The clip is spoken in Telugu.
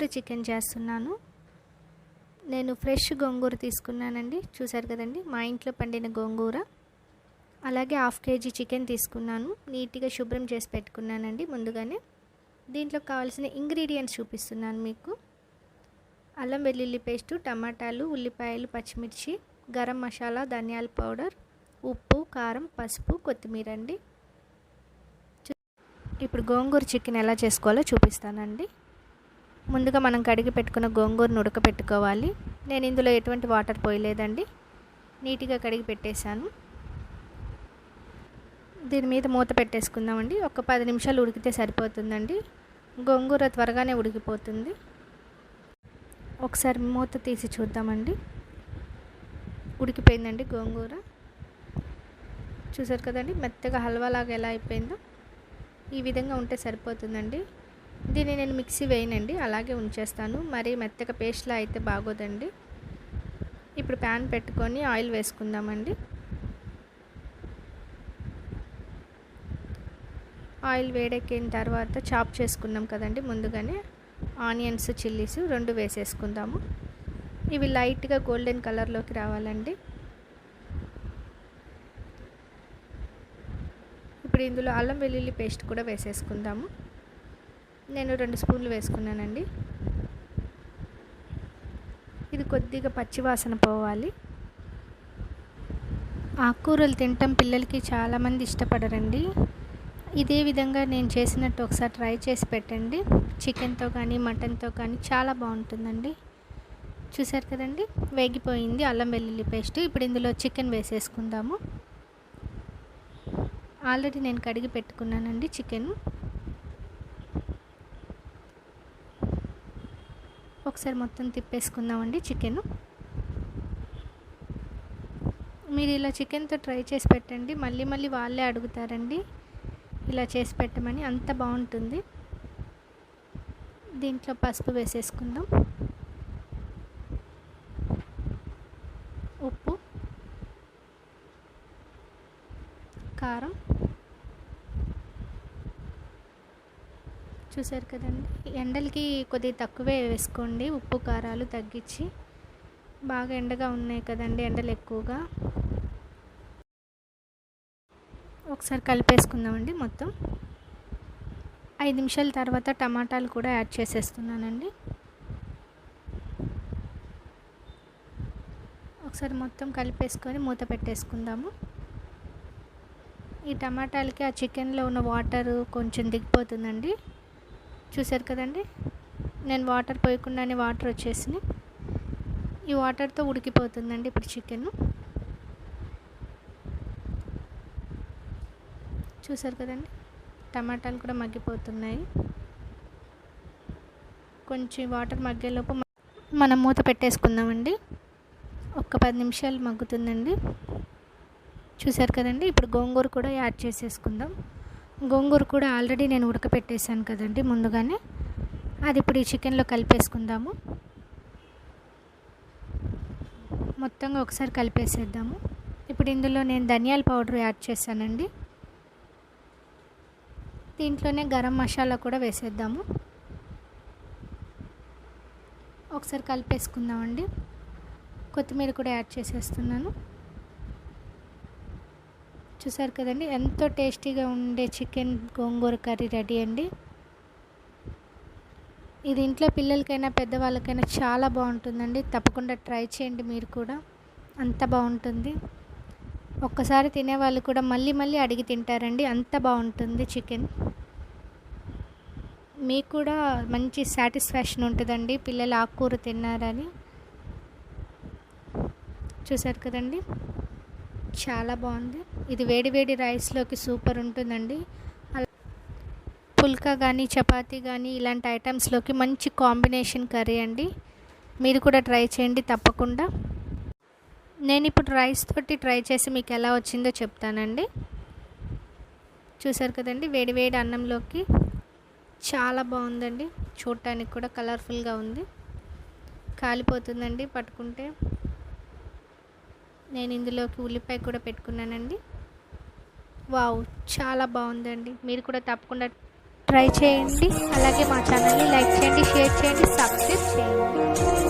గోంగూర చికెన్ చేస్తున్నాను. నేను ఫ్రెష్ గోంగూర తీసుకున్నానండి. చూసారు కదండి మా ఇంట్లో పండిన గోంగూర. అలాగే హాఫ్ కేజీ చికెన్ తీసుకున్నాను. నీట్గా శుభ్రం చేసి పెట్టుకున్నానండి ముందుగానే. దీంట్లో కావాల్సిన ఇంగ్రీడియంట్స్ చూపిస్తున్నాను మీకు. అల్లం వెల్లుల్లి పేస్టు టమాటాలు ఉల్లిపాయలు పచ్చిమిర్చి గరం మసాలా ధనియాల పౌడర్ ఉప్పు కారం పసుపు కొత్తిమీర అండి. ఇప్పుడు గోంగూర చికెన్ ఎలా చేసుకోవాలో చూపిస్తానండి. ముందుగా మనం కడిగి పెట్టుకున్న గోంగూరను ఉడకపెట్టుకోవాలి నేను ఇందులో ఎటువంటి వాటర్ పోయలేదండి. నీట్గా కడిగి పెట్టేశాను. దీని మీద మూత పెట్టేసుకుందామండి. ఒక పది నిమిషాలు ఉడికితే సరిపోతుందండి. గోంగూర త్వరగానే ఉడికిపోతుంది. ఒకసారి మూత తీసి చూద్దామండి. ఉడికిపోయిందండి గోంగూర. చూసారు కదండి మెత్తగా హల్వా లాగా ఎలా అయిపోయిందో. ఈ విధంగా ఉంటే సరిపోతుందండి. దీన్ని నేను మిక్సీ వేయనండి అలాగే ఉంచేస్తాను. మరి మెత్తగా పేస్ట్లా అయితే బాగోదండి. ఇప్పుడు ప్యాన్ పెట్టుకొని ఆయిల్ వేసుకుందామండి. ఆయిల్ వేడెక్కిన తర్వాత చాప్ చేసుకున్నాం కదండి ముందుగానే. ఆనియన్స్ చిల్లీస్ రెండు వేసేసుకుందాము. ఇవి లైట్గా గోల్డెన్ కలర్లోకి రావాలండి. ఇప్పుడు ఇందులో అల్లం వెల్లుల్లి పేస్ట్ కూడా వేసేసుకుందాము. నేను రెండు స్పూన్లు వేసుకున్నానండి. ఇది కొద్దిగా పచ్చివాసన పోవాలి. ఆకుకూరలు తినటం పిల్లలకి చాలామంది ఇష్టపడరండి. ఇదే విధంగా నేను చేసినట్టు ఒకసారి ట్రై చేసి పెట్టండి. చికెన్తో కానీ మటన్తో కానీ చాలా బాగుంటుందండి. చూసారు కదండి? వేగిపోయింది అల్లం వెల్లుల్లి పేస్ట్. ఇప్పుడు ఇందులో చికెన్ వేసేసుకుందాము. ఆల్రెడీ నేను కడిగి పెట్టుకున్నానండి చికెన్. ఒకసారి మొత్తం తిప్పేసుకుందామండి చికెన్. మీరు ఇలా చికెన్తో ట్రై చేసి పెట్టండి. మళ్ళీ మళ్ళీ వాళ్ళే అడుగుతారండి ఇలా చేసి పెట్టమని. అంత బాగుంటుంది. దీంట్లో పసుపు వేసేసుకుందాం. ఉప్పు కారం. చూసారు కదండి. ఎండలకి కొద్దిగా తక్కువే వేసుకోండి. ఉప్పు కారాలు తగ్గించి బాగా ఎండగా ఉన్నాయి కదండి ఎండలు ఎక్కువగా. ఒకసారి కలిపేసుకుందామండి మొత్తం. ఐదు నిమిషాల తర్వాత టమాటాలు కూడా యాడ్ చేసేస్తున్నానండి. ఒకసారి మొత్తం కలిపేసుకొని మూత పెట్టేసుకుందాము. ఈ టమాటాలకి ఆ చికెన్లో ఉన్న వాటర్ కొంచెం దిగిపోతుందండి. చూసారు కదండి? నేను వాటర్ పోయకుండానే వాటర్ వచ్చేసినాయి. ఈ వాటర్తో ఉడికిపోతుందండి ఇప్పుడు చికెన్. చూసారు కదండి? టమాటాలు కూడా మగ్గిపోతున్నాయి. కొంచెం వాటర్ మగ్గేలోపు మనం మూత పెట్టేసుకుందామండి. ఒక్క పది నిమిషాలు మగ్గుతుందండి. చూసారు కదండి? ఇప్పుడు గోంగూర కూడా యాడ్ చేసేసుకుందాం. గోంగూర కూడా ఆల్రెడీ నేను ఉడకపెట్టేశాను కదండి ముందుగానే. అది ఇప్పుడు ఈ చికెన్లో కలిపేసుకుందాము. మొత్తంగా ఒకసారి కలిపేసేద్దాము. ఇప్పుడు ఇందులో నేను ధనియాల పౌడర్ యాడ్ చేశానండి. దీంట్లోనే గరం మసాలా కూడా వేసేద్దాము. ఒకసారి కలిపేసుకుందామండి. కొత్తిమీర కూడా యాడ్ చేసేస్తున్నాను. చూసారు కదండి ఎంతో టేస్టీగా ఉండే చికెన్ గోంగూర కర్రీ రెడీ అండి. ఇది ఇంట్లో పిల్లలకైనా పెద్దవాళ్ళకైనా చాలా బాగుంటుందండి. తప్పకుండా ట్రై చేయండి మీరు కూడా. అంత బాగుంటుంది. ఒక్కసారి తినేవాళ్ళు కూడా మళ్ళీ మళ్ళీ అడిగి తింటారండి. అంత బాగుంటుంది చికెన్. మీకు కూడా మంచి సాటిస్ఫాక్షన్ ఉంటుందండి. పిల్లలు ఆకుకూర తిన్నారని. చూసారు కదండి. చాలా బాగుంది. ఇది వేడి వేడి రైస్లోకి సూపర్ ఉంటుందండి. పుల్కా కానీ చపాతీ కానీ ఇలాంటి ఐటమ్స్లోకి మంచి కాంబినేషన్ కర్రీ అండి. మీరు కూడా ట్రై చేయండి తప్పకుండా. నేను ఇప్పుడు రైస్ తోటి ట్రై చేసి మీకు ఎలా వచ్చిందో చెప్తానండి. చూసారు కదండి వేడి వేడి అన్నంలోకి చాలా బాగుందండి. చూడటానికి కూడా కలర్ఫుల్గా ఉంది. కాలిపోతుందండి పట్టుకుంటే. నేను ఇందులోకి ఉల్లిపాయ కూడా పెట్టుకున్నానండి. వావ్ చాలా బాగుందండి. మీరు కూడా తప్పకుండా ట్రై చేయండి. అలాగే మా ఛానల్ని లైక్ చేయండి షేర్ చేయండి సబ్స్క్రైబ్